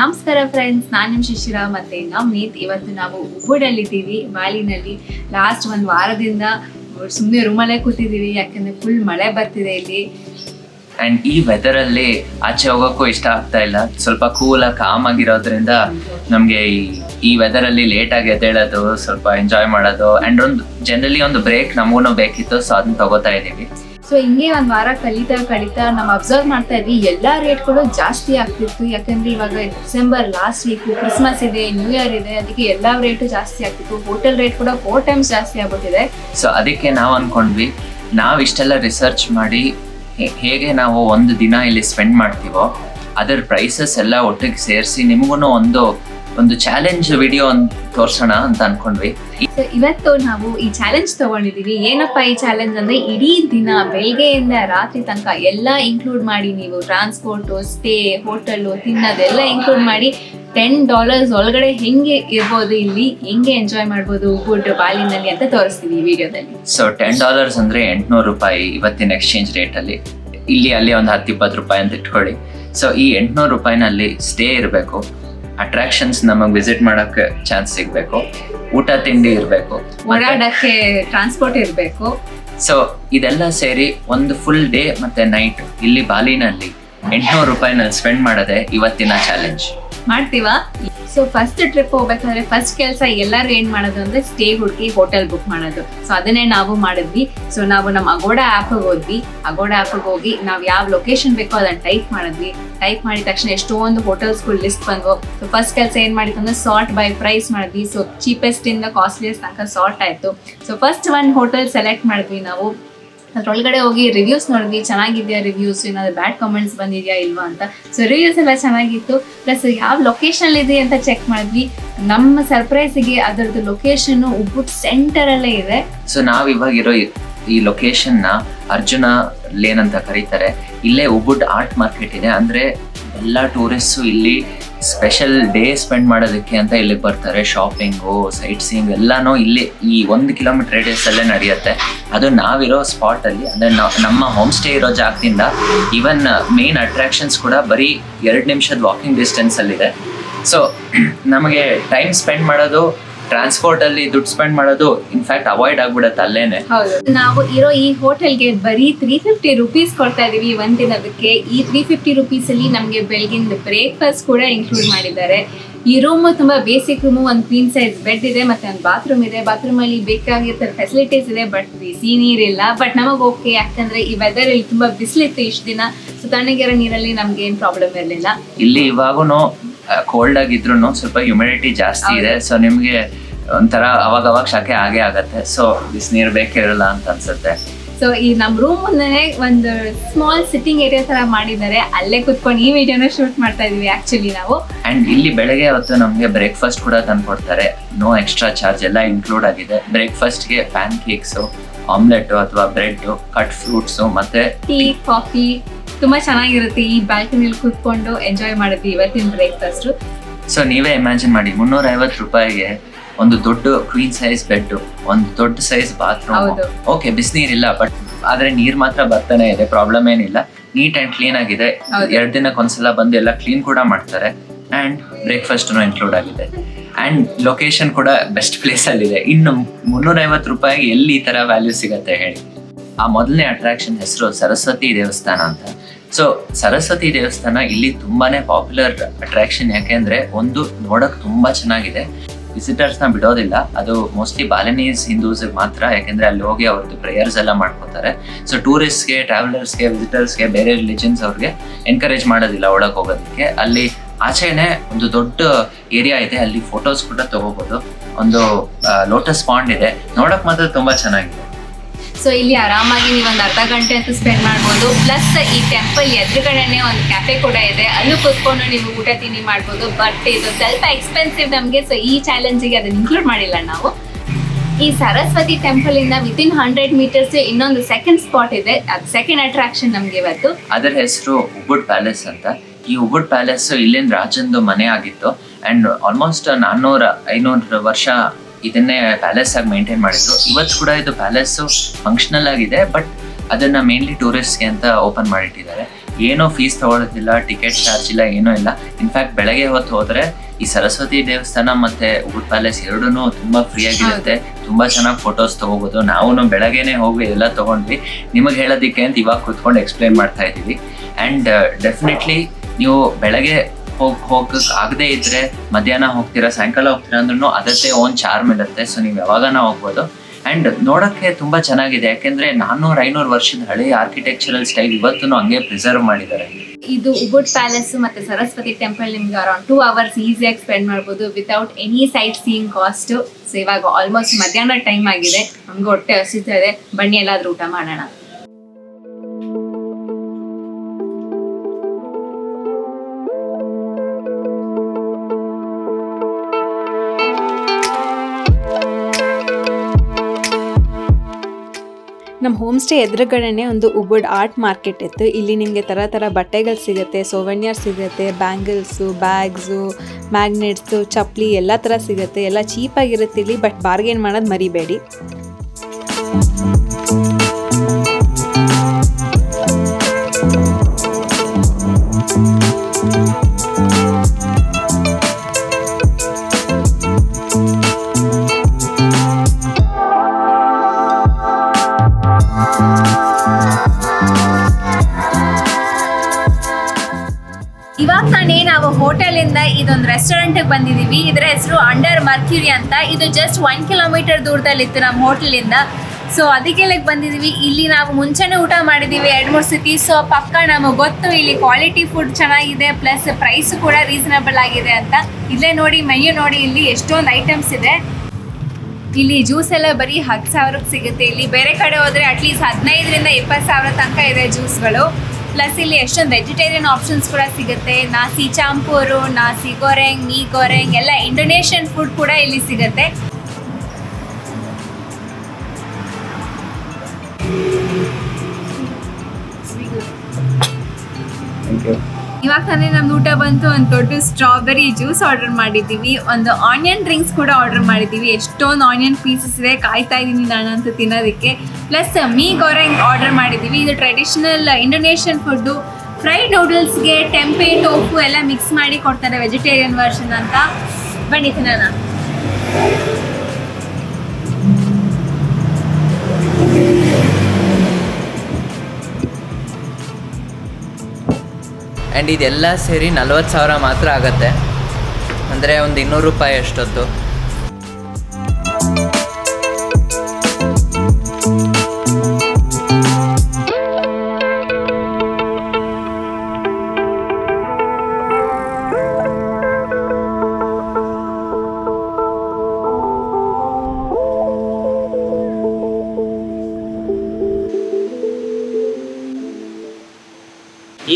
ನಮಸ್ಕಾರ ಫ್ರೆಂಡ್ಸ್ ನಾನು ನಿಮ್ಮ ಶಿಶಿರ ಮತ್ತೆ ನಮ್ನೀತ್ ಇವತ್ತು ನಾವು ಉಬ್ಬುಡಲ್ಲಿದ್ದೀವಿ, ಬಾಲಿನಲ್ಲಿ. ಲಾಸ್ಟ್ ಒಂದು ವಾರದಿಂದ ಸುಮ್ಮನೆ ರೂಮಲ್ಲೇ ಕೂತಿದ್ದೀವಿ, ಯಾಕಂದ್ರೆ ಫುಲ್ ಮಳೆ ಬರ್ತಿದೆ ಇಲ್ಲಿ. ಅಂಡ್ ಈ ವೆದರ್ ಅಲ್ಲಿ ಆಚೆ ಹೋಗೋಕ್ಕೂ ಇಷ್ಟ ಆಗ್ತಾ ಇಲ್ಲ. ಸ್ವಲ್ಪ ಕೂಲ್ ಕಾಮ್ ಆಗಿರೋದ್ರಿಂದ ನಮ್ಗೆ ಈ ಈ ವೆದರ್ ಅಲ್ಲಿ ಲೇಟ್ ಆಗಿ ಎದ್ದೇಳೋದು, ಸ್ವಲ್ಪ ಎಂಜಾಯ್ ಮಾಡೋದು. ಅಂಡ್ ಒಂದು ಜನರಲಿ ಒಂದು ಬ್ರೇಕ್ ನಮಗೂ ಬೇಕಿತ್ತು ಸೊ ಅದನ್ನ ತಗೋತಾ ಇದೀವಿ ಸೊ ಹಿಂಗೆ ಒಂದು ವಾರ ಕಲಿತಾ ಕಲಿತಾ ನಾವು ಅಬ್ಸರ್ವ್ ಮಾಡ್ತಾ ಇದ್ವಿ, ಎಲ್ಲ ಕೂಡ ಜಾಸ್ತಿ ಆಗ್ತಿತ್ತು. ಯಾಕಂದ್ರೆ ಇವಾಗ ಡಿಸೆಂಬರ್ ಲಾಸ್ಟ್ ವೀಕು ಕ್ರಿಸ್ಮಸ್ ಇದೆ ನ್ಯೂ ಇಯರ್ ಇದೆ, ಅದಕ್ಕೆ ಎಲ್ಲ ರೇಟು ಜಾಸ್ತಿ ಆಗ್ತಿತ್ತು. ಹೋಟೆಲ್ ರೇಟ್ ಕೂಡ ಫೋರ್ ಟೈಮ್ಸ್ ಜಾಸ್ತಿ ಆಗ್ಬಿಟ್ಟಿದೆ. ಸೊ ಅದಕ್ಕೆ ನಾವು ಅನ್ಕೊಂಡ್ವಿ, ನಾವು ಇಷ್ಟೆಲ್ಲ ರಿಸರ್ಚ್ ಮಾಡಿ ಹೇಗೆ ನಾವು ಒಂದು ದಿನ ಇಲ್ಲಿ ಸ್ಪೆಂಡ್ ಮಾಡ್ತೀವೋ, ಅದರ ಪ್ರೈಸಸ್ ಎಲ್ಲ ಒಟ್ಟಿಗೆ ಸೇರಿಸಿ ನಿಮಗೂ ಒಂದು ಒಂದು ಚಾಲೆಂಜ್ ವಿಡಿಯೋ ತೋರ್ಸೋಣ ಅಂತ ಅನ್ಕೊಂಡ್ವಿ. ಇವತ್ತು ನಾವು ಈ ಚಾಲೆಂಜ್ ತಗೊಂಡಿದೀವಿ. ಏನಪ್ಪಾ ಈ ಚಾಲೆಂಜ್ ಅಂದ್ರೆ ಇಡೀ ದಿನ ಬೆಳಗ್ಗೆಯಿಂದ ರಾತ್ರಿ ತನಕ ಎಲ್ಲ ಇನ್ಕ್ಲೂಡ್ ಮಾಡಿ ನೀವು ಟ್ರಾನ್ಸ್ಪೋರ್ಟು ಸ್ಟೇ ಹೋಟೆಲು ತಿನ್ನೋದೆಲ್ಲ ಇನ್ಕ್ಲೂಡ್ ಮಾಡಿ ಟೆನ್ ಡಾಲರ್ಸ್ ಒಳಗಡೆ ಹೆಂಗೆ ಇರ್ಬೋದು ಇಲ್ಲಿ ಹೆಂಗೆ ಎಂಜಾಯ್ ಮಾಡ್ಬೋದು ಫುಡ್ ಬಾಲಿನಲ್ಲಿ ಅಂತ ತೋರಿಸ್ತೀವಿ ಈ ವಿಡಿಯೋದಲ್ಲಿ. ಸೊ ಟೆನ್ ಡಾಲರ್ಸ್ ಅಂದ್ರೆ ಎಂಟ್ನೂರು ರೂಪಾಯಿ ಇವತ್ತಿನ ಎಕ್ಸ್ಚೇಂಜ್ ರೇಟ್ ಅಲ್ಲಿ. ಇಲ್ಲಿ ಅಲ್ಲಿ ಒಂದು ಹತ್ತು ಇಪ್ಪತ್ತು ರೂಪಾಯಿ ಅಂತ ಇಟ್ಕೊಳ್ಳಿ. ಸೊ ಈ ಎಂಟ್ನೂರು ರೂಪಾಯಿನಲ್ಲಿ ಸ್ಟೇ ಇರಬೇಕು. ಅಟ್ರಾಕ್ಷನ್ಸ್ ನಮಗೆ ವಿಸಿಟ್ ಮಾಡೋಕ್ಕೆ ಚಾನ್ಸ್ ಸಿಗ್ಬೇಕು. ಊಟ ತಿಂಡಿ ಇರಬೇಕು. ಓಡಾಡಕ್ಕೆ ಟ್ರಾನ್ಸ್ಪೋರ್ಟ್ ಇರಬೇಕು. ಸೊ ಇದೆಲ್ಲ ಸೇರಿ ಒಂದು ಫುಲ್ ಡೇ ಮತ್ತೆ ನೈಟ್ ಇಲ್ಲಿ ಬಾಲಿನಲ್ಲಿ ಎಂಟ್ನೂರು ರೂಪಾಯಿನಲ್ಲಿ ಸ್ಪೆಂಡ್ ಮಾಡೋದೇ ಇವತ್ತಿನ ಚಾಲೆಂಜ್ ಮಾಡ್ತೀವಾ? ಸೊ ಫಸ್ಟ್ ಟ್ರಿಪ್ ಹೋಗ್ಬೇಕಂದ್ರೆ ಫಸ್ಟ್ ಕೆಲಸ ಎಲ್ಲರೂ ಏನ್ ಮಾಡೋದು ಅಂದ್ರೆ ಸ್ಟೇ ಹುಡುಕಿ ಹೋಟೆಲ್ ಬುಕ್ ಮಾಡೋದು. ಸೊ ಅದನ್ನೇ ನಾವು ಮಾಡಿದ್ವಿ. ಸೊ ನಾವು ನಮ್ಮ ಅಗೋಡ ಆ್ಯಪಿಗೆ ಹೋದ್ವಿ. ಅಗೋಡ ಆ್ಯಪಿಗೆ ಹೋಗಿ ನಾವು ಯಾವ ಲೊಕೇಶನ್ ಬೇಕೋ ಅದನ್ನ ಟೈಪ್ ಮಾಡಿದ್ವಿ. ಟೈಪ್ ಮಾಡಿದ ತಕ್ಷಣ ಎಷ್ಟೊಂದು ಹೋಟೆಲ್ಸ್ಗಳು ಲಿಸ್ಟ್ ಬಂದ್ವು. ಸೊ ಫಸ್ಟ್ ಕೆಲಸ ಏನ್ ಮಾಡಿತ್ತು ಅಂದ್ರೆ ಸಾರ್ಟ್ ಬೈ ಪ್ರೈಸ್ ಮಾಡಿದ್ವಿ. ಸೊ ಚೀಪೆಸ್ಟ್ ಇಂದ ಕಾಸ್ಟ್ಲಿಯಸ್ಟ್ ತನಕ ಸಾರ್ಟ್ ಆಯ್ತು. So first one hotel select ಮಾಡಿದ್ವಿ ನಾವು. ಅದ್ರೊಳಗಡೆ ಹೋಗಿ ರಿವ್ಯೂಸ್ ನೋಡಿದ್ವಿ, ಚೆನ್ನಾಗಿದೆಯಾ ರಿವ್ಯೂಸ್ ಏನಾದ್ರು ಬ್ಯಾಡ್ ಕಾಮೆಂಟ್ಸ್ ಬಂದಿದೆಯಾ ಇಲ್ವಾ ಅಂತ. ಸೊ ರಿವ್ಯೂಸ್ ಎಲ್ಲ ಚೆನ್ನಾಗಿತ್ತು. ಪ್ಲಸ್ ಯಾವ ಲೊಕೇಶನ್ ಇದೆ ಅಂತ ಚೆಕ್ ಮಾಡಿದ್ವಿ. ನಮ್ಮ ಸರ್ಪ್ರೈಸಿಗೆ ಅದರದ್ದು ಲೊಕೇಶನ್ ಉಬ್ಬುಟ್ ಸೆಂಟರ್ ಅಲ್ಲೇ ಇದೆ. ಸೊ ನಾವು ಇವಾಗಿರೋ ಈ- ಲೊಕೇಶನ್ನ ಅರ್ಜುನ ಲೇನ್ ಅಂತ ಕರೀತಾರೆ. ಇಲ್ಲೇ ಉಬುಡ್ ಆರ್ಟ್ ಮಾರ್ಕೆಟ್ ಇದೆ. ಅಂದ್ರೆ, ಎಲ್ಲ ಟೂರಿಸ್ಟ್ಸು ಇಲ್ಲಿ ಸ್ಪೆಷಲ್ ಡೇ ಸ್ಪೆಂಡ್ ಮಾಡೋದಕ್ಕೆ ಅಂತ ಇಲ್ಲಿಗೆ ಬರ್ತಾರೆ. ಶಾಪಿಂಗು ಸೈಟ್ ಸೀಯಿಂಗ್ ಎಲ್ಲನೂ ಇಲ್ಲಿ ಈ ಒಂದು ಕಿಲೋಮೀಟರ್ ರೇಡಿಯಸಲ್ಲೇ ನಡೆಯುತ್ತೆ. ಅದು ನಾವಿರೋ ಸ್ಪಾಟಲ್ಲಿ ಅಂದರೆ ನಮ್ಮ ಹೋಮ್ ಸ್ಟೇ ಇರೋ ಜಾಗದಿಂದ ಈವನ್ ಮೇನ್ ಅಟ್ರಾಕ್ಷನ್ಸ್ ಕೂಡ ಬರೀ ಎರಡು ನಿಮಿಷದ ವಾಕಿಂಗ್ ಡಿಸ್ಟೆನ್ಸಲ್ಲಿದೆ ಸೊ ನಮಗೆ ಟೈಮ್ ಸ್ಪೆಂಡ್ ಮಾಡೋದು ಟ್ರಾನ್ಸ್ಪೋರ್ಟ್ ಅಲ್ಲಿ ದುಡ್ಡು ಸ್ಪೆಂಡ್ ಮಾಡೋದು ಇನ್ಫ್ಯಾಕ್ಟ್ ಅವಾಯ್ಡ್ ಆಗ್ಬಿಡತ್ತೆ ಅಲ್ಲೇನೆ. ಹೌದು. ನಾವು ಇರೋ ಈ ಹೋಟೆಲ್ಗೆ ಬರೀ ತ್ರೀ ಫಿಫ್ಟಿ ರುಪೀಸ್ ಕೊಡ್ತಾ ಇದೀವಿ ಒಂದ್ ದಿನದಕ್ಕೆ. ಈ ತ್ರೀ ಫಿಫ್ಟಿ ರುಪೀಸ್ ಅಲ್ಲಿ ನಮ್ಗೆ ಬೆಳಗಿನ ಬ್ರೇಕ್ಫಾಸ್ಟ್ ಕೂಡ ಇನ್ಕ್ಲೂಡ್ ಮಾಡಿದ್ದಾರೆ. ಈ ರೂಮ್ ತುಂಬಾ ಬೇಸಿಕ್ ರೂಮು ಒಂದು ಕ್ವೀನ್ ಸೈಜ್ ಬೆಡ್ ಇದೆ ಮತ್ತೆ ಒಂದು ಬಾತ್ರೂಮ್ ಇದೆ. ಬಾತ್ರೂಮ್ ಅಲ್ಲಿ ಬೇಕಾಗಿರ್ತಾರೆ ಫೆಸಿಲಿಟೀಸ್ ಇದೆ ಬಟ್ ಬಿಸಿ ನೀರಿಲ್ಲ. ಬಟ್ ನಮಗೆ ಓಕೆ ಯಾಕಂದ್ರೆ ಈ ವೆದರ್ ಇಲ್ಲಿ ತುಂಬಾ ಬಿಸಿಲಿತ್ತು ಇಷ್ಟು ದಿನ. ಸೊ ತಣ್ಣಗಿರೋ ನೀರಲ್ಲಿ ನಮ್ಗೆ ಏನ್ ಪ್ರಾಬ್ಲಮ್ ಇರಲಿಲ್ಲ. ಇಲ್ಲಿ ಇವಾಗೂ ಕೋಲ್ಡ್ ಆಗಿದ್ರು ಸ್ವಲ್ಪ ಹ್ಯುಮಿಡಿಟಿ ಜಾಸ್ತಿ ಇದೆ. ಸೊ ನಿಮ್ಗೆ ಒಂಥರ ಅವಾಗ ಅವಾಗ ಶಾಖೆ ಆಗೇ ಆಗತ್ತೆ. ಸೊ ಬಿಸಿನೀರು ಬೇಕಿರಲ್ಲ ಅಂತ ಅನ್ಸುತ್ತೆ. ಸೊ ಈ ನಮ್ಮ ರೂಮ್ ಮುಂದೆ ಒಂದು ಸ್ಮಾಲ್ ಸಿಟ್ಟಿಂಗ್ ಏರಿಯಾ ತರ ಮಾಡಿದ್ದಾರೆ. ಅಲ್ಲೇ ಕುತ್ಕೊಂಡು ಈ ವಿಡಿಯೋನ ಶೂಟ್ ಮಾಡ್ತಾ ಇದೀವಿ ಆಕ್ಚುಲಿ ನಾವು. ಅಂಡ್ ಇಲ್ಲಿ ಬೆಳಗ್ಗೆ ಹೊತ್ತು ನಮಗೆ ಬ್ರೇಕ್ಫಾಸ್ಟ್ ಕೂಡ ತಂದು ಕೊಡ್ತಾರೆ ನೋ ಎಕ್ಸ್ಟ್ರಾ ಚಾರ್ಜ್ ಎಲ್ಲ ಇನ್ಕ್ಲೂಡ್ ಆಗಿದೆ. ಬ್ರೇಕ್ಫಾಸ್ಟ್ಗೆ ಪ್ಯಾನ್ ಕೇಕ್ಸು ಆಮ್ಲೆಟ್ ಅಥವಾ ಬ್ರೆಡ್ ಕಟ್ ಫ್ರೂಟ್ಸು ಮತ್ತೆ ಟೀ ಕಾಫಿ ತುಂಬಾ ಚೆನ್ನಾಗಿರುತ್ತೆ ಈ ಬ್ಯಾಲ್ಕನಿಯಲ್ಲಿ ಕೂತ್ಕೊಂಡು ಎಂಜಾಯ್ ಮಾಡಿದ್ವಿ ಇವತ್ತಿನ ಬ್ರೇಕ್ಫಾಸ್ಟ್ ಸೊ ನೀವೇ ಇಮ್ಯಾಜಿನ್ ಮಾಡಿ ಮುನ್ನೂರ ಐವತ್ತು ರೂಪಾಯಿಗೆ ಒಂದು ದೊಡ್ಡ ಕ್ವೀನ್ ಸೈಜ್ ಬೆಡ್ ಒಂದು ದೊಡ್ಡ ಸೈಜ್ ಬಾತ್ರೂಮ್ ಹೌದು. ಓಕೆ ಬಿಸಿನೀರಿಲ್ಲ ಬಟ್ ಆದ್ರೆ ನೀರ್ ಮಾತ್ರ ಬರ್ತಾನೆ ಇದೆ ಪ್ರಾಬ್ಲಮ್ ಏನಿಲ್ಲ. ನೀಟ್ ಅಂಡ್ ಕ್ಲೀನ್ ಆಗಿದೆ. ಹೌದು. ಎರಡ್ ದಿನಕ್ಕೆ ಒಂದ್ಸಲ ಬಂದು ಎಲ್ಲ ಕ್ಲೀನ್ ಕೂಡ ಮಾಡ್ತಾರೆ. ಅಂಡ್ ಬ್ರೇಕ್ಫಾಸ್ಟ್ ಇನ್ಕ್ಲೂಡ್ ಆಗಿದೆ. ಅಂಡ್ ಲೊಕೇಶನ್ ಕೂಡ ಬೆಸ್ಟ್ ಪ್ಲೇಸ್ ಅಲ್ಲಿ ಇದೆ ಇನ್ನು ಮುನ್ನೂರ ಐವತ್ತು ರೂಪಾಯಿಗೆ ಎಲ್ಲಿ ಈ ತರ ವ್ಯಾಲ್ಯೂ ಸಿಗತ್ತೆ ಹೇಳಿ. ಆ ಮೊದಲನೇ ಅಟ್ರಾಕ್ಷನ್ ಹೆಸರು ಸರಸ್ವತಿ ದೇವಸ್ಥಾನ ಅಂತ. ಸೊ ಸರಸ್ವತಿ ದೇವಸ್ಥಾನ ಇಲ್ಲಿ ತುಂಬಾನೇ ಪಾಪ್ಯುಲರ್ ಅಟ್ರಾಕ್ಷನ್ ಯಾಕೆಂದ್ರೆ ಒಂದು ನೋಡಕ್ ತುಂಬಾ ಚೆನ್ನಾಗಿದೆ. ವಿಸಿಟರ್ಸ್ನ ಬಿಡೋದಿಲ್ಲ. ಅದು ಮೋಸ್ಟ್ಲಿ ಬಾಲನೀಸ್ ಹಿಂದೂಸ್ ಮಾತ್ರ, ಯಾಕೆಂದ್ರೆ ಅಲ್ಲಿ ಹೋಗಿ ಅವ್ರದ್ದು ಪ್ರೇಯರ್ಸ್ ಎಲ್ಲ ಮಾಡ್ಕೋತಾರೆ. ಸೊ ಟೂರಿಸ್ಟ್ಗೆ ಟ್ರಾವೆಲರ್ಸ್ಗೆ ವಿಸಿಟರ್ಸ್ಗೆ ಬೇರೆ ರಿಲಿಜನ್ಸ್ ಅವ್ರಿಗೆ ಎನ್ಕರೇಜ್ ಮಾಡೋದಿಲ್ಲ ಒಳಗೆ ಹೋಗೋದಕ್ಕೆ. ಅಲ್ಲಿ ಆಚೆನೆ ಒಂದು ದೊಡ್ಡ ಏರಿಯಾ ಇದೆ. ಅಲ್ಲಿ ಫೋಟೋಸ್ ಕೂಡ ತಗೋಬಹುದು ಒಂದು ಲೋಟಸ್ ಪಾಂಡ್ ಇದೆ. ನೋಡಕ್ ಮಾತ್ರ ತುಂಬಾ ಚೆನ್ನಾಗಿದೆ. ಸೊ ಇಲ್ಲಿ ಆರಾಮಾಗಿ ನೀವು ಒಂದು ಅರ್ಧ ಗಂಟೆ ಅಂತ ಸ್ಪೆಂಡ್ ಮಾಡ್ಬೋದು. ಪ್ಲಸ್ ಈ ಟೆಂಪಲ್ ಎದುರುಗಡೆನೆ ಒಂದು ಕ್ಯಾಫೆ ಕೂಡ ಇದೆ. ಅಲ್ಲೂ ಕೂತ್ಕೊಂಡು ನೀವು ಊಟ ತಿಂಡಿ ಮಾಡ್ಬೋದು. ಬಟ್ ಇದು ಸ್ವಲ್ಪ ಎಕ್ಸ್ಪೆನ್ಸಿವ್ ನಮಗೆ. ಸೊ ಈ ಚಾಲೆಂಜಿಗೆ ಅದನ್ನ ಇನ್ಕ್ಲೂಡ್ ಮಾಡಿಲ್ಲ ನಾವು. ಈ ಸರಸ್ವತಿ ಟೆಂಪಲ್ ಇಂದ ವಿತಿನ್ ಹಂಡ್ರೆಡ್ ಮೀಟರ್ಸ್ ಇನ್ನೊಂದು ಸೆಕೆಂಡ್ ಸ್ಪಾಟ್ ಇದೆ. ಅದು ಸೆಕೆಂಡ್ ಅಟ್ರಾಕ್ಷನ್ ನಮ್ಗೆ ಇವತ್ತು. ಅದರ ಹೆಸರು ಉಬುಡ್ ಪ್ಯಾಲೇಸ್ ಅಂತ. ಈ ಉಬುಡ್ ಪ್ಯಾಲೇಸ್ ಇಲ್ಲಿನ ರಾಜಂದು ಮನೆ ಆಗಿತ್ತು. ಅಂಡ್ ಆಲ್ಮೋಸ್ಟ್ ನಾನ್ನೂರ ಐನೂರು ವರ್ಷ ಇದನ್ನೇ ಪ್ಯಾಲೇಸ್ ಆಗಿ ಮೇಂಟೈನ್ ಮಾಡಿದ್ರು. ಇವತ್ತು ಕೂಡ ಇದು ಪ್ಯಾಲೇಸ್ ಫಂಕ್ಷನಲ್ ಆಗಿದೆ ಬಟ್ ಅದನ್ನ ಮೇನ್ಲಿ ಟೂರಿಸ್ಟ್ಗೆ ಅಂತ ಓಪನ್ ಮಾಡಿಟ್ಟಿದ್ದಾರೆ. ಏನೋ ಫೀಸ್ ತಗೊಳ್ಳೋದಿಲ್ಲ ಟಿಕೆಟ್ ಚಾರ್ಜ್ ಇಲ್ಲ ಏನೂ ಇಲ್ಲ. ಇನ್ಫ್ಯಾಕ್ಟ್ ಬೆಳಗ್ಗೆ ಹೊತ್ತು ಹೋದ್ರೆ ಈ ಸರಸ್ವತಿ ದೇವಸ್ಥಾನ ಮತ್ತೆ ವುಡ್ ಪ್ಯಾಲೇಸ್ ಎರಡೂ ತುಂಬಾ ಫ್ರೀ ಆಗಿರುತ್ತೆ. ತುಂಬಾ ಚೆನ್ನಾಗಿ ಫೋಟೋಸ್ ತಗೋಬಹುದು ನಾವು ಬೆಳಗ್ಗೆನೆ ಹೋಗಿ ಎಲ್ಲ ತಗೊಂಡ್ವಿ. ನಿಮಗೆ ಹೇಳೋದಿಕ್ಕೆ ಅಂತ ಇವಾಗ ಕುತ್ಕೊಂಡು ಎಕ್ಸ್ಪ್ಲೈನ್ ಮಾಡ್ತಾ ಇದ್ದೀವಿ. ಅಂಡ್ ಡೆಫಿನೆಟ್ಲಿ ನೀವು ಬೆಳಗ್ಗೆ ಹೋಗ್, ಹೋಗಕ್ ಆಗದೆ ಇದ್ರೆ ಮಧ್ಯಾಹ್ನ ಹೋಗ್ತೀರಾ, ಸಾಯಂಕಾಲ ಹೋಗ್ತೀರಾ ಅಂದ್ರೂ ಅದರದ್ದೇ ಓನ್ ಚಾರ್ಮ್ ಇರುತ್ತೆ. ಸೊ ನೀವು ಯಾವಾಗನ ಹೋಗ್ಬೋದು. ಅಂಡ್ ನೋಡಕ್ಕೆ ತುಂಬಾ ಚೆನ್ನಾಗಿದೆ. ಯಾಕೆಂದ್ರೆ ನಾನ್ನೂರ ಐನೂರು ವರ್ಷದ ಹಳೆ ಆರ್ಕಿಟೆಕ್ಚರಲ್ ಸ್ಟೈಲ್ ಇವತ್ತು ಹಂಗೆ ಪ್ರಿಸರ್ವ್ ಮಾಡಿದ್ದಾರೆ. ಇದು ಉಬುಡ್ ಪ್ಯಾಲೇಸ್ ಮತ್ತೆ ಸರಸ್ವತಿ ಟೆಂಪಲ್ ನಿಮ್ಗೆ ಅರೌಂಡ್ ಟೂ ಅವರ್ಸ್ ಈಸಿಯಾಗಿ ಸ್ಪೆಂಡ್ ಮಾಡ್ಬೋದು. Without any sightseeing cost so ಇವಾಗ ಆಲ್ಮೋಸ್ಟ್ ಮಧ್ಯಾಹ್ನ ಟೈಮ್ ಆಗಿದೆ. ನಮ್ಗೆ ಹೊಟ್ಟೆ ಹಸಿತಾ ಇದೆ. ಬನ್ನಿ ಎಲ್ಲಾದ್ರೂ ಊಟ ಮಾಡೋಣ. ಹೋಮ್ ಸ್ಟೇ ಎದುರುಗಡೆನೆ ಒಂದು ಉಬುಡ್ ಆರ್ಟ್ ಮಾರ್ಕೆಟ್ ಇತ್ತು. ಇಲ್ಲಿ ನಿಮಗೆ ಥರ ಥರ ಬಟ್ಟೆಗಳು ಸಿಗುತ್ತೆ ಸೋವೆನಿಯರ್ ಸಿಗುತ್ತೆ ಬ್ಯಾಂಗಲ್ಸು ಬ್ಯಾಗ್ಸು ಮ್ಯಾಗ್ನೆಟ್ಸು ಚಪ್ಪಲಿ ಎಲ್ಲ ಥರ ಸಿಗುತ್ತೆ. ಎಲ್ಲ ಚೀಪಾಗಿರುತ್ತೆ ಇಲ್ಲಿ ಬಟ್ ಬಾರ್ಗೇನ್ ಮಾಡೋದು ಮರಿಬೇಡಿ. ಬಂದಿದೀವಿ ಇದರ ಹೆಸರು ಅಂಡರ್ ಮರ್ಕ್ಯೂರಿ ಅಂತ. ಇದು ಜಸ್ಟ್ ಒನ್ ಕಿಲೋಮೀಟರ್ ದೂರದಲ್ಲಿತ್ತು ನಮ್ಮ ಹೋಟ್ಲಿಂದ ಸೊ ಅದಕ್ಕೆ ಬಂದಿದೀವಿ ಇಲ್ಲಿ ನಾವು ಮುಂಚೆನೇ ಊಟ ಮಾಡಿದ್ದೀವಿ ಎರಡು, ಮೂರು ಸತಿ. ಸೊ ಪಕ್ಕ ನಮಗೆ ಗೊತ್ತು ಇಲ್ಲಿ ಕ್ವಾಲಿಟಿ ಫುಡ್ ಚೆನ್ನಾಗಿದೆ ಪ್ಲಸ್ ಪ್ರೈಸ್ ಕೂಡ ರೀಸನಬಲ್ ಆಗಿದೆ ಅಂತ. ಇಲ್ಲೇ ನೋಡಿ ಮೆಯ್ಯು ನೋಡಿ, ಇಲ್ಲಿ ಎಷ್ಟೊಂದು ಐಟಮ್ಸ್ ಇದೆ. ಇಲ್ಲಿ ಜ್ಯೂಸ್ ಎಲ್ಲ ಬರೀ ಹತ್ತು ಸಾವಿರಕ್ಕೆ ಸಿಗುತ್ತೆ. ಇಲ್ಲಿ ಬೇರೆ ಕಡೆ ಹೋದರೆ ಅಟ್ಲೀಸ್ಟ್ ಹದಿನೈದರಿಂದ ಇಪ್ಪತ್ತು ಸಾವಿರ ತನಕ ಇದೆ ಜ್ಯೂಸ್ಗಳು ಪ್ಲಸ್ ಇಲ್ಲಿ ಎಷ್ಟೊಂದು ವೆಜಿಟೇರಿಯನ್ ಆಪ್ಷನ್ಸ್ ಕೂಡ ಸಿಗುತ್ತೆ. ನಾಸಿ ಚಾಂಪೂರು ನಾಸಿ ಗೊರೆಂಗ್ ಮೀ ಗೊರೆಂಗ್, ಎಲ್ಲ ಇಂಡೋನೇಷಿಯನ್ ಫುಡ್ ಕೂಡ ಇಲ್ಲಿ ಸಿಗುತ್ತೆ. ಇವಾಗ ತಾನೇ ನಮ್ದು ಊಟ ಬಂತು ಒಂದು ದೊಡ್ಡ ಸ್ಟ್ರಾಬೆರಿ ಜ್ಯೂಸ್ ಆರ್ಡರ್ ಮಾಡಿದ್ದೀವಿ ಒಂದು ಆನಿಯನ್ ಡ್ರಿಂಕ್ಸ್ ಕೂಡ ಆರ್ಡರ್ ಮಾಡಿದ್ದೀವಿ ಎಷ್ಟೊಂದು ಆನಿಯನ್ ಪೀಸಸ್ ಇದೆ, ಕಾಯ್ತಾ ಇದ್ದೀನಿ ಅಂತ ತಿನ್ನೋದಕ್ಕೆ. ಪ್ಲಸ್ ಮೀ ಗೊರೆಂಗ್ ಆರ್ಡರ್ ಮಾಡಿದ್ದೀವಿ ಇದು ಟ್ರೆಡಿಷನಲ್ ಇಂಡೋನೇಷಿಯನ್ ಫುಡ್ಡು ಫ್ರೈಡ್ ನೂಡಲ್ಸ್ಗೆ ಟೆಂಪೆ ಟೋಫು ಎಲ್ಲ ಮಿಕ್ಸ್ ಮಾಡಿ ಕೊಡ್ತಾರೆ ವೆಜಿಟೇರಿಯನ್ ವರ್ಷನ್ ಅಂತ. ಬನ್ನಿ ತಿನ್ನೋಣ. ಆ್ಯಂಡ್ ಇದೆಲ್ಲ ಸೇರಿ ನಲ್ವತ್ತು ಸಾವಿರ ಮಾತ್ರ ಆಗುತ್ತೆ. ಅಂದರೆ ಒಂದು ಇನ್ನೂರು ರೂಪಾಯಿ ಅಷ್ಟೊತ್ತು.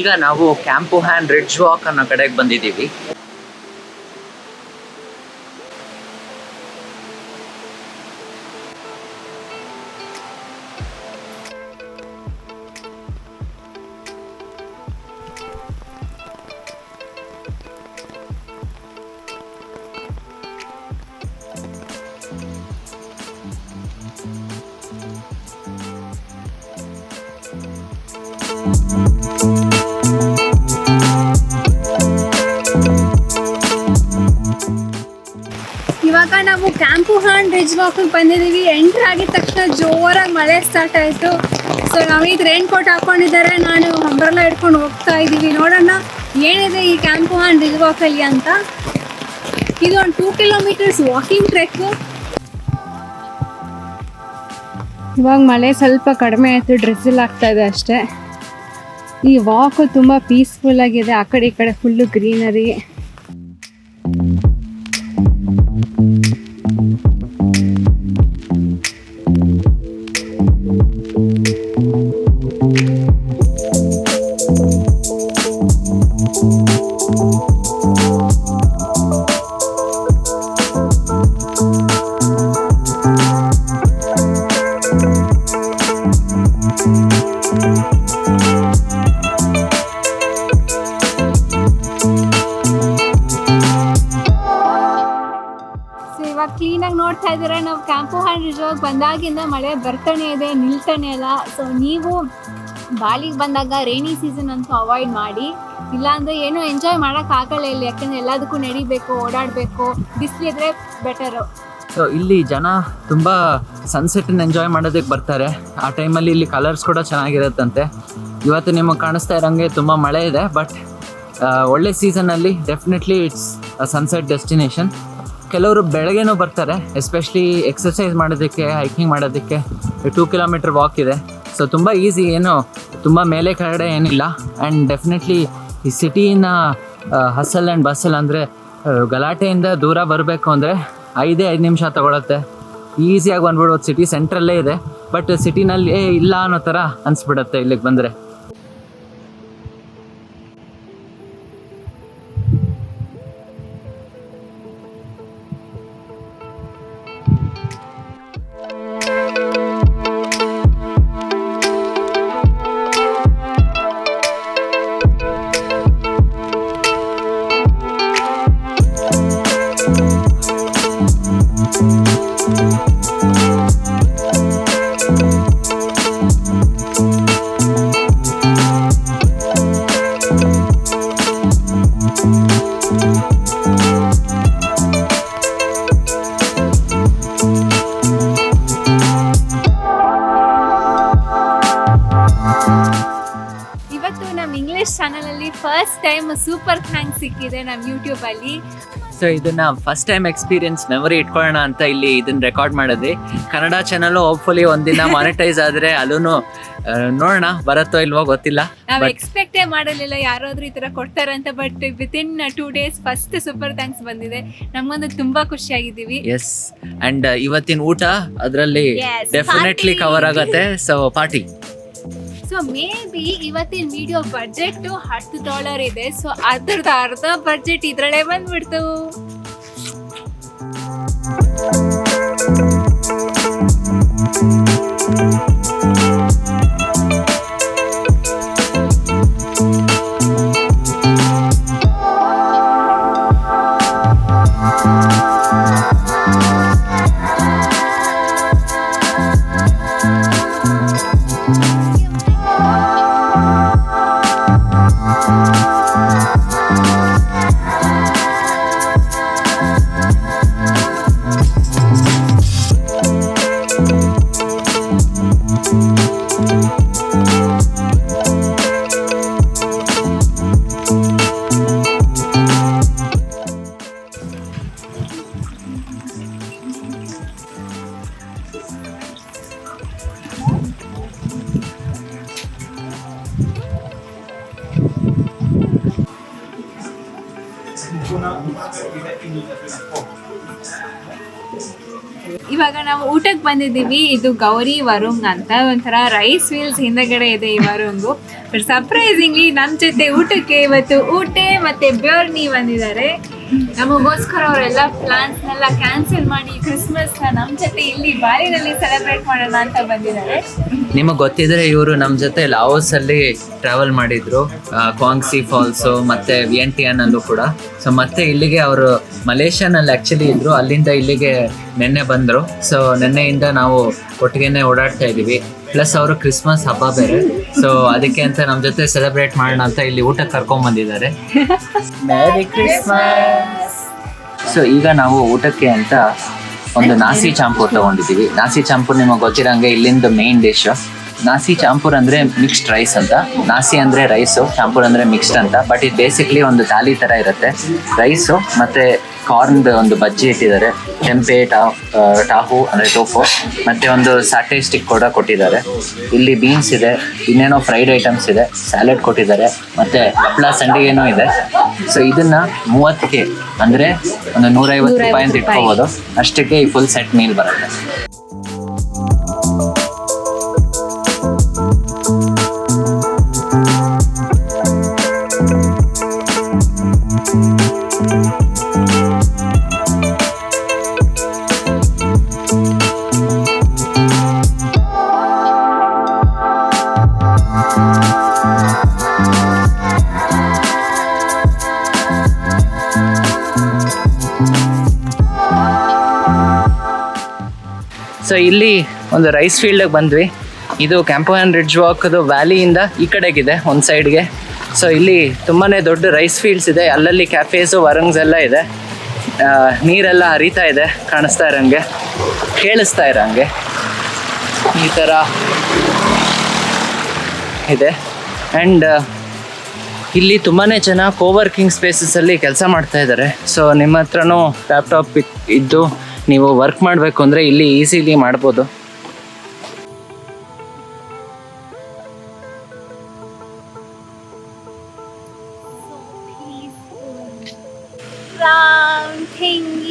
ಈಗ ನಾವು ಕ್ಯಾಂಪು ಹ್ಯಾಂಡ್ ರಿಡ್ಜ್ ವಾಕ್ ಅನ್ನೋ ಕಡೆಗೆ ಬಂದಿದ್ದೀವಿ. ಇವಾಗ ನಾವು ಕ್ಯಾಂಪು ಹಾನ್ ರಿಜ್ ವಾಕಿಗೆ ಬಂದಿದ್ದೀವಿ. ಎಂಟ್ರ್ ಆಗಿದ ತಕ್ಷಣ ಜೋರಾಗಿ ಮಳೆ ಸ್ಟಾರ್ಟ್ ಆಯಿತು. ಸೊ ನಾವೀಗ ರೈನ್ ಕೋಟ್ ಹಾಕೊಂಡಿದ್ದಾರೆ. ನಾನು ಅಂಬ್ರೆಲ್ಲ ಹಿಡ್ಕೊಂಡು ಹೋಗ್ತಾ ಇದ್ದೀವಿ. ನೋಡೋಣ ಏನಿದೆ ಈ ಕ್ಯಾಂಪು ಹಾನ್ ರಿಜ್ ವಾಕಲ್ಲಿ ಅಂತ? ಇದು ಒಂದು ಟೂ ಕಿಲೋಮೀಟರ್ಸ್ ವಾಕಿಂಗ್ ಟ್ರೆಕ್ಕು ಇವಾಗ ಮಳೆ ಸ್ವಲ್ಪ ಕಡಿಮೆ ಆಯಿತು. ಡ್ರೆಸ್ಸಲ್ಲಿ ಆಗ್ತಾ ಇದೆ ಅಷ್ಟೇ. ಈ ವಾಕು ತುಂಬ ಪೀಸ್ಫುಲ್ ಆಗಿದೆ. ಆ ಕಡೆ ಈ ಕಡೆ ಫುಲ್ಲು ಗ್ರೀನರಿ ಮಳೆ ಬರ್ತಾನೆ ಇದೆ, ನಿಲ್ತಾನೆ ಇಲ್ಲ. ಸೊ ನೀವು ಬಾಲಿಗೆ ಬಂದಾಗ ರೈನಿ ಸೀಸನ್ ಅಂತೂ ಅವಾಯ್ಡ್ ಮಾಡಿ. ಇಲ್ಲಾಂದ್ರೆ ಏನು ಎಂಜಾಯ್ ಮಾಡೋಕ್ಕಾಗಲ್ಲ ಇಲ್ಲಿ, ಯಾಕಂದ್ರೆ ಎಲ್ಲದಕ್ಕೂ ನಡಿಬೇಕು, ಓಡಾಡಬೇಕು ಬಿಸಿಲಿದ್ರೆ ಬೆಟರು ಸೊ ಇಲ್ಲಿ ಜನ ತುಂಬ ಸನ್ಸೆಟನ್ನು ಎಂಜಾಯ್ ಮಾಡೋದಕ್ಕೆ ಬರ್ತಾರೆ. ಆ ಟೈಮಲ್ಲಿ ಇಲ್ಲಿ ಕಲರ್ಸ್ ಕೂಡ ಚೆನ್ನಾಗಿರುತ್ತಂತೆ. ಇವತ್ತು ನಿಮಗೆ ಕಾಣಿಸ್ತಾ ಇರೋಂಗೆ ತುಂಬ ಮಳೆ ಇದೆ ಬಟ್ ಒಳ್ಳೆ ಸೀಸನಲ್ಲಿ ಡೆಫಿನೆಟ್ಲಿ ಇಟ್ಸ್ ಸನ್ಸೆಟ್ ಡೆಸ್ಟಿನೇಷನ್ ಕೆಲವರು ಬೆಳಗ್ಗೆನೂ ಬರ್ತಾರೆ ಎಸ್ಪೆಷಲಿ ಎಕ್ಸಸೈಸ್ ಮಾಡೋದಕ್ಕೆ ಹೈಕಿಂಗ್ ಮಾಡೋದಕ್ಕೆ. ಟೂ ಕಿಲೋಮೀಟ್ರ್ ವಾಕ್ ಇದೆ. ಸೊ ತುಂಬ ಈಸಿ ಏನು, ತುಂಬ ಮೇಲೆ ಕಡೆ ಏನಿಲ್ಲ. ಆ್ಯಂಡ್ ಡೆಫಿನೆಟ್ಲಿ ಈ ಸಿಟಿನ ಹಸಲ್ ಆ್ಯಂಡ್ ಬಸ್ಸಲ್ ಅಂದರೆ ಗಲಾಟೆಯಿಂದ ದೂರ ಬರಬೇಕು ಅಂದರೆ ಐದೇ ಐದು ನಿಮಿಷ ತೊಗೊಳತ್ತೆ. ಈಸಿಯಾಗಿ ಬಂದ್ಬಿಡೋದು ಸಿಟಿ ಸೆಂಟ್ರಲ್ಲೇ ಇದೆ. ಬಟ್ ಸಿಟಿನಲ್ಲಿ ಇಲ್ಲ ಅನ್ನೋ ಥರ ಅನಿಸ್ಬಿಡತ್ತೆ ಇಲ್ಲಿಗೆ ಬಂದರೆ. ಸೂಪರ್ ಥ್ಯಾಂಕ್ಸ್ ಸಿಕ್ಕಿದೆ ನಮ್ಮ ಯೂಟ್ಯೂಬ್ ಅಲ್ಲಿ. ಸೊ ಇದನ್ನ ಫಸ್ಟ್ ಟೈಮ್ ಎಕ್ಸ್ಪೀರಿಯನ್ಸ್ ಮೆಮೊರಿ ಇಟ್ಕೊಳ್ಳೋಣ ಅಂತ ಇಲ್ಲಿ ಇದನ್ನ ರೆಕಾರ್ಡ್ ಮಾಡಿದ್ವಿ. ಕನ್ನಡ ಚಾನಲ್ ಹೋಪ್ಫುಲಿ ಒಂದಿನ ಮಾನಿಟೈಸ್ ಆದ್ರೆ ಅಲ್ಲೂ ನೋಡೋಣ ಬರತ್ತೋ ಇಲ್ವೋ ಗೊತ್ತಿಲ್ಲ. ನಾವು ಎಕ್ಸ್ಪೆಕ್ಟೇ ಮಾಡಲಿಲ್ಲ ಯಾರಾದ್ರೂ ಈ ತರ ಕೊಡ್ತಾರೆ ಅಂತ but within two days first super thanks ಬಂದಿದೆ. ನಮ್ಗೊಂದು ತುಂಬಾ ಖುಷಿಯಾಗಿದ್ದೀವಿ. ಎಸ್ ಅಂಡ್ ಇವತ್ತಿನ ಊಟ ಅದರಲ್ಲಿ ಡೆಫಿನೆಟ್ಲಿ ಕವರ್ ಆಗುತ್ತೆ. So party so maybe ಇವತ್ತಿನ ವಿಡಿಯೋ ಬಜೆಟ್ ಹತ್ತು ಡಾಲರ್ ಇದೆ. ಸೊ ಅದ್ರದ್ದು ಅರ್ಧ ಬಜೆಟ್ ಇದ್ರಲ್ಲೇ ಬಂದ್ಬಿಡ್ತು. ಬಂದಿದ್ದೀವಿ. ಇದು ಗೌರಿ ವರುಂಗ್ ಅಂತ. ಒಂಥರ ರೈಸ್ ವೀಲ್ಸ್ ಹಿಂದಗಡೆ ಇದೆ ಈ ವರುಂಗು ಬಟ್ ಸರ್ಪ್ರೈಸಿಂಗ್ಲಿ ನಮ್ಮ ಜೊತೆ ಊಟಕ್ಕೆ ಇವತ್ತು ಊಟ ಮತ್ತೆ ಬ್ಯೋರ್ನಿ ಬಂದಿದ್ದಾರೆ. ನಮಗೋಸ್ಕರ ಅವರೆಲ್ಲ ಪ್ಲಾನ್ಸ್ನೆಲ್ಲ ಕ್ಯಾನ್ಸಲ್ ಮಾಡಿ ಕ್ರಿಸ್ಮಸ್ ನಮ್ಮ ಜೊತೆ ಇಲ್ಲಿ ಬಾಲಿನಲ್ಲಿ ಸೆಲೆಬ್ರೇಟ್ ಮಾಡೋಣ ಅಂತ ಬಂದಿದ್ದಾರೆ. ನಿಮಗೆ ಗೊತ್ತಿದ್ರೆ ಇವರು ನಮ್ಮ ಜೊತೆ ಲಾವೋಸ್ ಅಲ್ಲಿ ಟ್ರಾವೆಲ್ ಮಾಡಿದ್ರು ಕಾಂಗ್ಸಿ ಫಾಲ್ಸು ಮತ್ತೆ ವಿಯಂಟಿಯನ್ ಅಲ್ಲೂ ಕೂಡ. ಸೊ ಮತ್ತೆ ಇಲ್ಲಿಗೆ ಅವರು ಮಲೇಷ್ಯಾನಲ್ಲಿ ಆಕ್ಚುಲಿ ಇದ್ರು, ಅಲ್ಲಿಂದ ಇಲ್ಲಿಗೆ ನಿನ್ನೆ ಬಂದರು. ಸೊ ನಿನ್ನೆಯಿಂದ ನಾವು ಒಟ್ಟಿಗೆನೆ ಓಡಾಡ್ತಾ ಇದ್ದೀವಿ ಪ್ಲಸ್ ಅವರು ಕ್ರಿಸ್ಮಸ್ ಹಬ್ಬ ಬೇರೆ. ಸೊ ಅದಕ್ಕೆ ಅಂತ ನಮ್ಮ ಜೊತೆ ಸೆಲೆಬ್ರೇಟ್ ಮಾಡೋಣ ಅಂತ ಇಲ್ಲಿ ಊಟಕ್ಕೆ ಕರ್ಕೊಂಡ್ ಬಂದಿದ್ದಾರೆ. ಸೊ ಈಗ ನಾವು ಊಟಕ್ಕೆ ಅಂತ ಒಂದು ನಾಸಿ ಚಾಂಪೂರ್ ತಗೊಂಡಿದ್ದೀವಿ. ನಾಸಿ ಚಾಂಪೂರ್ ನಿಮಗೆ ಗೊತ್ತಿರಂಗೆ ಇಲ್ಲಿಂದ ಮೇನ್ ಡಿಶ್ ನಾಸಿ ಚಾಂಪೂರ್ ಅಂದ್ರೆ ಮಿಕ್ಸ್ಡ್ ರೈಸ್ ಅಂತ. ನಾಸಿ ಅಂದ್ರೆ ರೈಸು ಚಾಂಪೂರ್ ಅಂದ್ರೆ ಮಿಕ್ಸ್ಡ್ ಅಂತ. ಬಟ್ ಇದು ಬೇಸಿಕ್ಲಿ ಒಂದು ದಾಲಿ ತರ ಇರುತ್ತೆ. ರೈಸು ಮತ್ತೆ ಕಾರ್ನ್ ಒಂದು ಬಜ್ಜಿ ಇಟ್ಟಿದ್ದಾರೆ. ಟೆಂಪೆ ಟಾ ಟಾಹು ಅಂದ್ರೆ ಟೋಫು ಮತ್ತೆ ಒಂದು ಸಾಟೆ ಸ್ಟಿಕ್ ಕೂಡ ಕೊಟ್ಟಿದ್ದಾರೆ. ಇಲ್ಲಿ ಬೀನ್ಸ್ ಇದೆ, ಇನ್ನೇನೋ ಫ್ರೈಡ್ ಐಟಮ್ಸ್ ಇದೆ ಸ್ಯಾಲಡ್ ಕೊಟ್ಟಿದ್ದಾರೆ, ಮತ್ತೆ ಹಪ್ಪಳ ಸಂಡಿಗೆನೂ ಇದೆ. ಸೊ ಇದನ್ನ ಮೂವತ್ತಕ್ಕೆ ಅಂದ್ರೆ ಒಂದು ನೂರೈವತ್ತು ರೂಪಾಯಿ ಅಂತ ಇಟ್ಕೋಬಹುದು ಅಷ್ಟಕ್ಕೆ ಈ ಫುಲ್ ಸೆಟ್ ಮೀಲ್ ಬರುತ್ತೆ. ಇಲ್ಲಿ ಒಂದು ರೈಸ್ ಫೀಲ್ಡಿಗೆ ಬಂದ್ವಿ. ಇದು ಕ್ಯಾಂಪೋನ್ ರಿಡ್ಜ್ ವಾಕ್ದು ವ್ಯಾಲಿಯಿಂದ ಈ ಕಡೆಗಿದೆ, ಒಂದು ಸೈಡ್ಗೆ ಸೊ ಇಲ್ಲಿ ತುಂಬಾ ದೊಡ್ಡ ರೈಸ್ ಫೀಲ್ಡ್ಸ್ ಇದೆ. ಅಲ್ಲಲ್ಲಿ ಕ್ಯಾಫೇಸು ವರಂಗ್ಸ್ ಎಲ್ಲ ಇದೆ. ನೀರೆಲ್ಲ ಹರಿತಾ ಇದೆ, ಕಾಣಿಸ್ತಾ ಇರೋಂಗೆ. ಕೇಳಿಸ್ತಾ ಇರೋಂಗೆ. ಈ ಥರ ಇದೆ. ಆ್ಯಂಡ್ ಇಲ್ಲಿ ತುಂಬಾ ಜನ ಕೋವರ್ಕಿಂಗ್ ಸ್ಪೇಸಸಲ್ಲಿ ಕೆಲಸ ಮಾಡ್ತಾ ಇದ್ದಾರೆ. ಸೊ ನಿಮ್ಮ ಹತ್ರನೂ ಲ್ಯಾಪ್ಟಾಪ್ ಇದ್ದು ನೀವು ವರ್ಕ್ ಮಾಡಬೇಕು ಅಂದರೆ ಇಲ್ಲಿ ಈಸಿಲಿ ಮಾಡ್ಬೋದು. Round thingy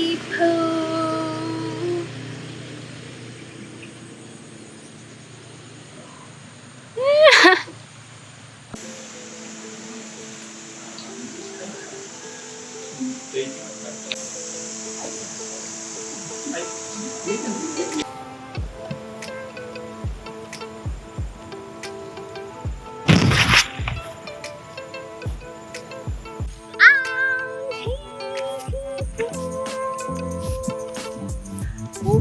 Ui,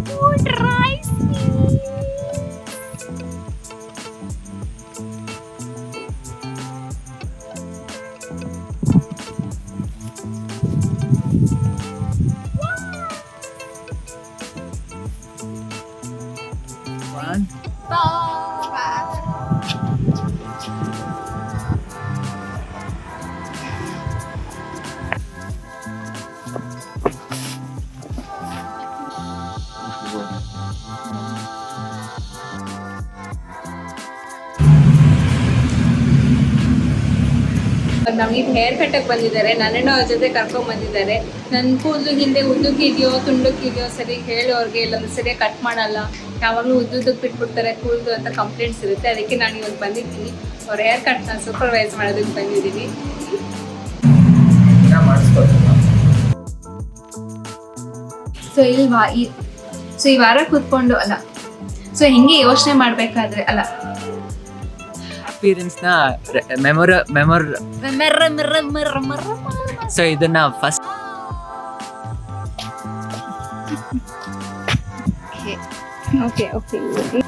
ನಮಗೆ ಹೇರ್ ಕಟ್ಟಕ್ಕೆ ಬಂದಿದ್ದಾರೆ ನನ್ನನ್ನು ಅವ್ರ ಜೊತೆ ಕರ್ಕೊಂಡ್ ಬಂದಿದ್ದಾರೆ. ನನ್ನ ಕೂದಲು ಹಿಂದೆ ಉದ್ದಕ್ಕಿದೆಯೋ ತುಂಡಕ್ಕಿದೆಯೋ ಸರಿ ಹೇಳಿ ಅವ್ರಿಗೆ ಇಲ್ಲ ಸರಿಯಾಗಿ ಕಟ್ ಮಾಡಲ್ಲ. ಯಾವಾಗಲೂ ಉದ್ದುದ್ದಕ್ಕೆ ಬಿಟ್ಬಿಡ್ತಾರೆ ಕೂದಲು ಅಂತ ಕಂಪ್ಲೇಂಟ್ಸ್ ಇರುತ್ತೆ. ಅದಕ್ಕೆ ನಾನು ಇವಾಗ ಬಂದಿದ್ದೀನಿ ಅವ್ರ ಹೇರ್ ಕಟ್ನ ಸೂಪರ್ವೈಸ್ ಮಾಡೋದಕ್ಕೆ ಬಂದಿದ್ದೀನಿ. ಸೊ ಈ ಸೊ ಈ ವಾರ ಕೂತ್ಕೊಂಡು ಅಲ್ಲ. ಸೊ ಹೆಂಗೆ ಯೋಚನೆ ಮಾಡ್ಬೇಕಾದ್ರೆ ಅಲ್ಲ ಎಕ್ಸ್ಪೀರಿಯನ್ಸ್ನ ಮೆಮೊರ ಮೆಮೊರ್ ಸೊ ಇದನ್ನ ಫಸ್ಟ್ ಓಕೆ ಓಕೆ ಓಕೆ